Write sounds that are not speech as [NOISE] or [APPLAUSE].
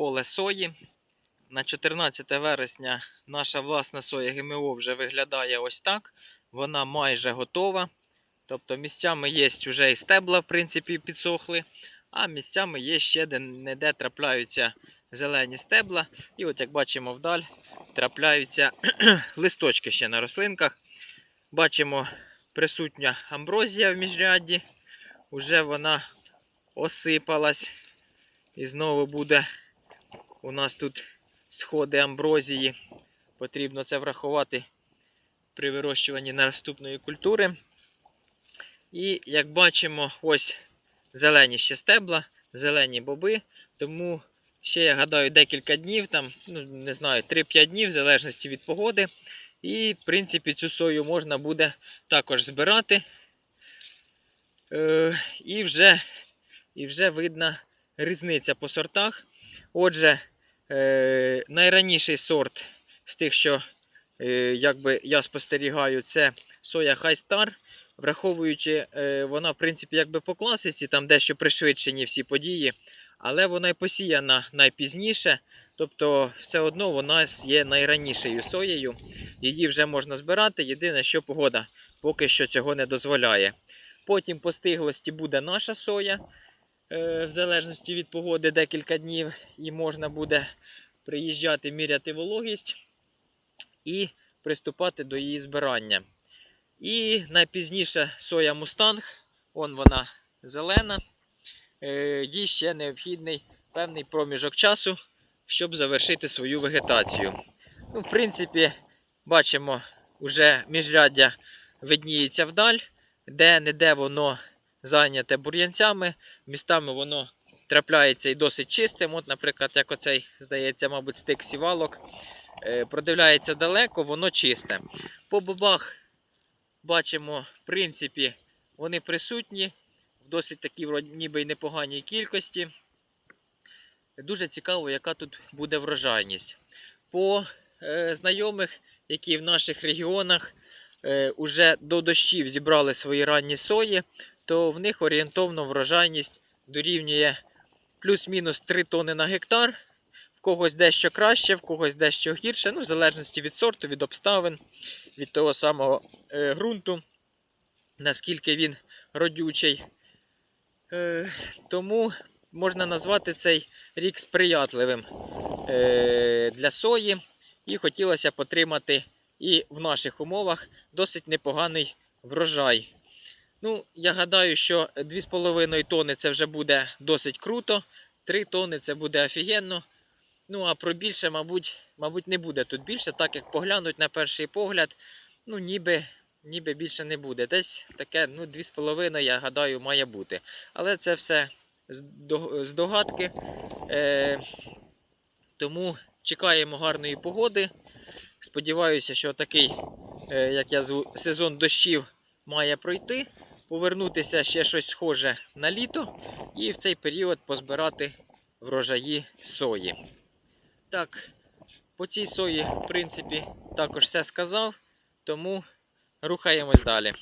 поле сої. На 14 вересня наша власна соя ГМО вже виглядає ось так. Вона майже готова. Тобто місцями є вже і стебла, в принципі, підсохли, а місцями є ще не де трапляються зелені стебла. І от як бачимо вдаль, трапляються [CLEARS THROAT] листочки ще на рослинках. Бачимо присутня амброзія в міжрядді. Уже вона осипалась. І знову буде у нас тут сходи амброзії. Потрібно це врахувати при вирощуванні наступної культури. І як бачимо, ось зелені ще стебла, зелені боби. Тому ще, я гадаю, декілька днів, там, ну, не знаю, 3-5 днів, в залежності від погоди. І, в принципі, цю сою можна буде також збирати. Е, і, вже, і вже видна різниця по сортах. Отже, е, найраніший сорт з тих, що е, якби я спостерігаю, це соя Хайстар. Враховуючи, е, вона, в принципі, якби по класиці, там дещо пришвидшені всі події, але вона й посіяна найпізніше. Тобто, все одно вона є найранішою соєю. Її вже можна збирати. Єдине, що погода поки що цього не дозволяє. Потім по стиглості буде наша соя, в залежності від погоди декілька днів, і можна буде приїжджати, міряти вологість і приступати до її збирання. І найпізніше соя Мустанг, он вона зелена. Е, Їй ще необхідний певний проміжок часу, щоб завершити свою вегетацію. Ну, В принципі, бачимо, вже міжряддя видніється вдаль, де-не-де воно зайняте бур'янцями, містами воно трапляється і досить чистим. От, наприклад, як оцей, здається, мабуть, стик сівалок. Е, Продивляється далеко, воно чисте. По бобах бачимо, в принципі, вони присутні в досить такій ніби й непоганій кількості. Дуже цікаво, яка тут буде врожайність. По е, знайомих, які в наших регіонах уже до дощів зібрали свої ранні сої, то в них орієнтовно врожайність дорівнює плюс-мінус 3 тони на гектар. В когось дещо краще, в когось дещо гірше, ну, в залежності від сорту, від обставин, від того самого е, ґрунту, наскільки він родючий. Е, тому можна назвати цей рік сприятливим е, для сої. І хотілося б отримати і в наших умовах досить непоганий врожай. Ну, я гадаю, що 2,5 тони це вже буде досить круто. 3 тони це буде офігенно. Ну, а про більше, мабуть, мабуть, не буде тут більше, так як поглянуть на перший погляд, ну, ніби, ніби більше не буде. Десь таке, ну, 2,5, я гадаю, має бути. Але це все здо- здогадки. Е, тому чекаємо гарної погоди. Сподіваюся, що такий, е, як я зву, сезон дощів має пройти, повернутися ще щось схоже на літо і в цей період позбирати врожаї сої. Так, по цій сої, в принципі, також все сказав, тому рухаємось далі.